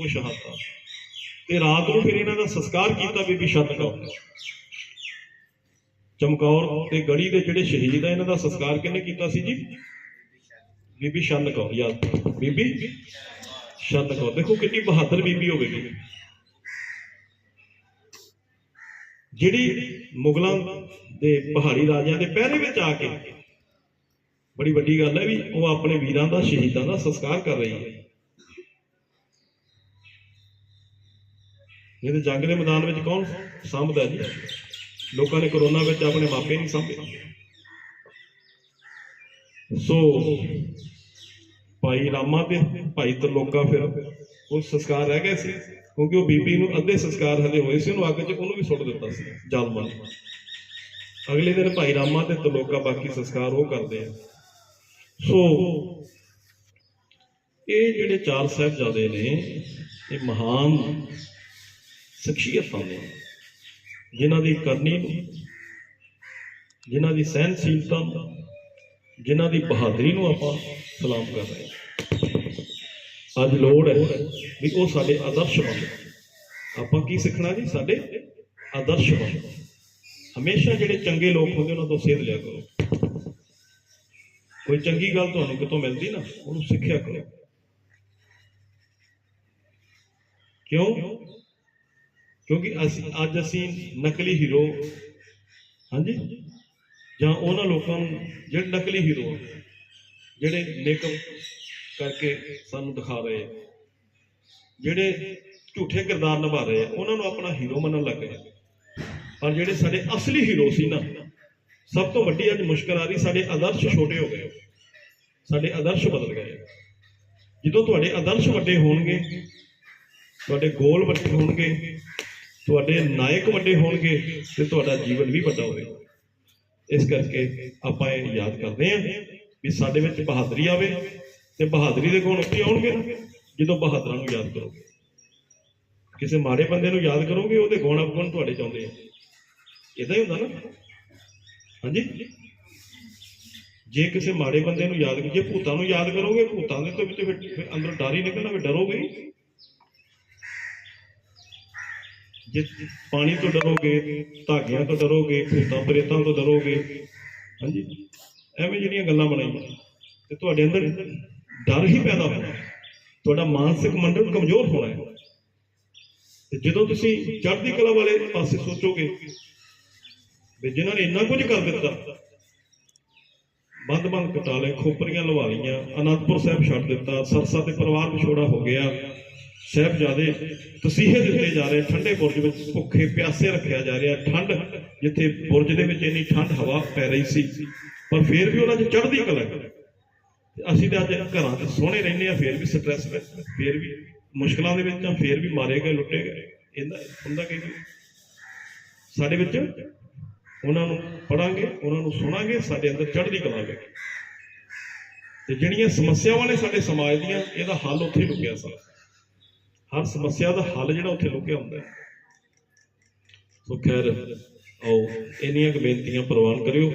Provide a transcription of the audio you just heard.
ਉਹ ਸ਼ਹਾਦਤਾਂ ਤੇ। ਰਾਤ ਨੂੰ ਫਿਰ ਇਹਨਾਂ ਦਾ ਸੰਸਕਾਰ ਕੀਤਾ ਬੀਬੀ ਛੰਦ ਚਮਕੌਰ ਤੇ ਗੜੀ ਦੇ ਜਿਹੜੇ ਸ਼ਹੀਦ ਆ, ਇਹਨਾਂ ਦਾ ਸੰਸਕਾਰ ਕਿਹਨੇ ਕੀਤਾ ਸੀ ਜੀ? ਬੀਬੀ ਛੰਦ ਕੌਰ। ਯਾਦ ਬੀਬੀ ਛੰਦ ਕੌਰ ਦੇਖੋ ਕਿੰਨੀ ਬਹਾਦਰ ਬੀਬੀ ਹੋਵੇਗੀ। ਜਿਹੜੀ ਮੁਗਲਾਂ ਦੇ ਪਹਾੜੀ ਰਾਜਿਆਂ ਦੇ ਪਹਿਰੇ ਵਿੱਚ ਆ ਕੇ ਬੜੀ ਵੱਡੀ ਗੱਲ ਹੈ ਵੀ ਉਹ ਆਪਣੇ ਵੀਰਾਂ ਦਾ, ਸ਼ਹੀਦਾਂ ਦਾ ਸੰਸਕਾਰ ਕਰ ਰਹੀ ਹੈ। ਇਹਦੇ ਜੰਗ ਦੇ ਮੈਦਾਨ ਵਿੱਚ ਕੌਣ ਸੰਭਦਾ ਜੀ? ਲੋਕਾਂ ਨੇ ਕਰੋਨਾ ਵਿੱਚ ਆਪਣੇ ਮਾਪੇ ਨਹੀਂ ਸੰਭੇ। ਸੋ ਭਾਈ ਰਾਮਾ ਤੇ ਭਾਈ ਤਰਲੋਕਾ ਫਿਰ ਉਹ ਸੰਸਕਾਰ ਰਹਿ ਗਏ ਸੀ, ਕਿਉਂਕਿ ਉਹ ਬੀਬੀ ਨੂੰ ਅੱਧੇ ਸੰਸਕਾਰ ਹਲੇ ਹੋਏ ਸੀ, ਉਹਨੂੰ ਅੱਗ 'ਚ ਉਹਨੂੰ ਵੀ ਸੁੱਟ ਦਿੱਤਾ ਸੀ, ਜਾਲਮਾਂ ਅਗਲੇ ਦਿਨ ਭਾਈ ਰਾਮਾ ਤੇ ਤਰਲੋਕਾ ਬਾਕੀ ਸੰਸਕਾਰ ਉਹ ਕਰਦੇ ਆ। ਸੋ ਇਹ ਜਿਹੜੇ ਚਾਰ ਸਾਹਿਬਜ਼ਾਦੇ ਨੇ, ਇਹ ਮਹਾਨ ਸ਼ਖਸੀਅਤਾਂ ਨੇ, ਜਿਨ੍ਹਾਂ ਦੀ ਕਰਨੀ ਨੂੰ ਜਿਨ੍ਹਾਂ ਦੀ ਸਹਿਨਸ਼ੀਲਤਾ ਨੂੰ ਜਿਨ੍ਹਾਂ ਦੀ ਬਹਾਦਰੀ ਨੂੰ ਆਪਾਂ ਸਲਾਮ ਕਰ ਰਹੇ ਹਾਂ। ਅੱਜ ਲੋੜ ਹੈ ਵੀ ਉਹ ਸਾਡੇ ਆਦਰਸ਼ ਬਣਨ ਆਪਾਂ ਕੀ ਸਿੱਖਣਾ ਜੀ? ਸਾਡੇ ਆਦਰਸ਼ ਬਣਨ ਹਮੇਸ਼ਾ ਜਿਹੜੇ ਚੰਗੇ ਲੋਕ ਹੁੰਦੇ, ਉਹਨਾਂ ਤੋਂ ਸੇਧ ਲਿਆ ਕਰੋ। ਕੋਈ ਚੰਗੀ ਗੱਲ ਤੁਹਾਨੂੰ ਕਿਤੋਂ ਮਿਲਦੀ ਨਾ, ਉਹਨੂੰ ਸਿੱਖਿਆ ਕਰੋ। ਕਿਉਂ? ਕਿਉਂਕਿ ਅਸੀਂ ਅੱਜ ਅਸੀਂ ਨਕਲੀ ਹੀਰੋ ਹਾਂਜੀ? ਜਾਂ ਉਹਨਾਂ ਲੋਕਾਂ ਨੂੰ ਜਿਹੜੇ ਨਕਲੀ ਹੀਰੋ ਜਿਹੜੇ ਮੇਕਅਪ ਕਰਕੇ ਸਾਨੂੰ ਦਿਖਾ ਰਹੇ ਜਿਹੜੇ ਝੂਠੇ ਕਿਰਦਾਰ ਨਿਭਾ ਰਹੇ ਆ, ਉਹਨਾਂ ਨੂੰ ਆਪਣਾ ਹੀਰੋ ਮੰਨਣ ਲੱਗ ਗਏ ਪਰ ਜਿਹੜੇ ਸਾਡੇ ਅਸਲੀ ਹੀਰੋ ਸੀ ਨਾ, ਸਭ ਤੋਂ ਵੱਡੀ ਅੱਜ ਮੁਸ਼ਕਲ ਆ ਰਹੀ, ਸਾਡੇ ਆਦਰਸ਼ ਛੋਟੇ ਹੋ ਗਏ ਸਾਡੇ ਆਦਰਸ਼ ਬਦਲ ਗਏ ਜਦੋਂ ਤੁਹਾਡੇ ਆਦਰਸ਼ ਵੱਡੇ ਹੋਣਗੇ, ਤੁਹਾਡੇ ਗੋਲ ਵੱਡੇ ਹੋਣਗੇ ਤੁਹਾਡੇ ਨਾਇਕ ਵੱਡੇ ਹੋਣਗੇ ਤੇ ਤੁਹਾਡਾ ਜੀਵਨ ਵੀ ਵੱਡਾ ਹੋਵੇਗਾ। ਇਸ ਕਰਕੇ ਆਪਾਂ ਇਹ ਯਾਦ ਕਰਦੇ ਹਾਂ ਵੀ ਸਾਡੇ ਵਿੱਚ ਬਹਾਦਰੀ ਆਵੇ ਤੇ ਬਹਾਦਰੀ ਦੇ ਗੁਣ ਉੱਤੇ ਆਉਣਗੇ ਨਾ, ਜਦੋਂ ਬਹਾਦਰਾਂ ਨੂੰ ਯਾਦ ਕਰੋਗੇ। ਕਿਸੇ ਮਾੜੇ ਬੰਦੇ ਨੂੰ ਯਾਦ ਕਰੋਗੇ, ਉਹਦੇ ਗੁਣ ਅਵਗੁਣ ਤੁਹਾਡੇ ਚ ਆਉਂਦੇ ਆ। ਇਦਾਂ ਹੀ ਹੁੰਦਾ ਨਾ। ਹਾਂਜੀ? ਜੇ ਕਿਸੇ ਮਾੜੇ ਬੰਦੇ ਨੂੰ ਯਾਦ ਜੇ ਭੂਤਾਂ ਨੂੰ ਯਾਦ ਕਰੋਗੇ, ਭੂਤਾਂ ਦੇ ਤੋਂ ਵਿੱਚ ਫਿਰ ਅੰਦਰ ਡਰ ਹੀ ਨਿਕਲਣਾ ਵੀ ਡਰੋਗੇ ਹੀ। ਜੇ ਪਾਣੀ ਤੋਂ ਡਰੋਗੇ, ਧਾਗਿਆਂ ਤੋਂ ਡਰੋਗੇ, ਭੂਤਾਂ, ਪ੍ਰੇਤਾਂ ਤੋਂ ਡਰੋਗੇ, ਹਾਂਜੀ, ਐਵੇਂ ਜਿਹੜੀਆਂ ਗੱਲਾਂ ਬਣਾਈਆਂ, ਤੇ ਤੁਹਾਡੇ ਅੰਦਰ ਡਰ ਹੀ ਪੈਦਾ ਹੋਣਾ ਤੁਹਾਡਾ ਮਾਨਸਿਕ ਮੰਡਲ ਕਮਜ਼ੋਰ ਹੋਣਾ ਹੈ। ਤੇ ਜਦੋਂ ਤੁਸੀਂ ਚੜ੍ਹਦੀ ਕਲਾ ਵਾਲੇ ਪਾਸੇ ਸੋਚੋਗੇ ਵੀ ਜਿਨ੍ਹਾਂ ਨੇ ਇੰਨਾ ਕੁਝ ਕਰ ਦਿੱਤਾ ਬੰਦ ਬੰਦ ਕਟਾਲੇ, ਖੋਪਰੀਆਂ ਲਵਾ ਲਈਆਂ, ਅਨੰਦਪੁਰ ਸਾਹਿਬ ਛੱਡ ਦਿੱਤਾ, ਸਰਸਾ ਤੇ ਪਰਿਵਾਰ ਵਿਛੋੜਾ ਹੋ ਗਿਆ ਸਾਹਿਬਜ਼ਾਦੇ, ਤਸੀਹੇ ਦਿੱਤੇ ਜਾ ਰਹੇ, ਠੰਡੇ ਬੁਰਜ ਵਿੱਚ ਭੁੱਖੇ ਪਿਆਸੇ ਰੱਖਿਆ ਜਾ ਰਿਹਾ, ਠੰਡ ਜਿੱਥੇ ਬੁਰਜ ਦੇ ਵਿੱਚ ਇੰਨੀ ਠੰਡ ਹਵਾ ਪੈ ਰਹੀ ਸੀ। ਪਰ ਫਿਰ ਵੀ ਉਹਨਾਂ 'ਚ ਚੜ੍ਹਦੀ ਕਲਾ ਹੈ। ਅਸੀਂ ਤਾਂ ਅੱਜ ਘਰਾਂ 'ਚ ਸੋਹਣੇ ਰਹਿੰਦੇ ਆ ਫਿਰ ਵੀ ਸਟ੍ਰੈਸ ਵਿੱਚ ਫਿਰ ਵੀ ਮੁਸ਼ਕਲਾਂ ਦੇ ਵਿੱਚ ਆ ਫਿਰ ਵੀ ਮਾਰੇ ਗਏ, ਲੁੱਟੇ ਗਏ। ਇਹਦਾ ਹੁੰਦਾ ਕਿ ਸਾਡੇ ਵਿੱਚ ਉਹਨਾਂ ਨੂੰ ਪੜਾਂਗੇ ਉਹਨਾਂ ਨੂੰ ਸੁਣਾਂਗੇ, ਸਾਡੇ ਅੰਦਰ ਚੜ੍ਹਦੀ ਕਲਾ ਆਵੇਗੀ ਤੇ ਜਿਹੜੀਆਂ ਸਮੱਸਿਆਵਾਂ ਨੇ ਸਾਡੇ ਸਮਾਜ ਦੀਆਂ, ਇਹਦਾ ਹੱਲ ਉੱਥੇ ਹੀ ਲੁਕਿਆ ਸਰ। ਹਰ ਸਮੱਸਿਆ ਦਾ ਹੱਲ ਜਿਹੜਾ ਉੱਥੇ ਲੁਕਿਆ ਹੁੰਦਾ ਹੈ। ਸੋ ਖੈਰ, ਆਓ ਇੰਨੀਆਂ ਕੁ ਬੇਨਤੀਆਂ ਪ੍ਰਵਾਨ ਕਰਿਓ।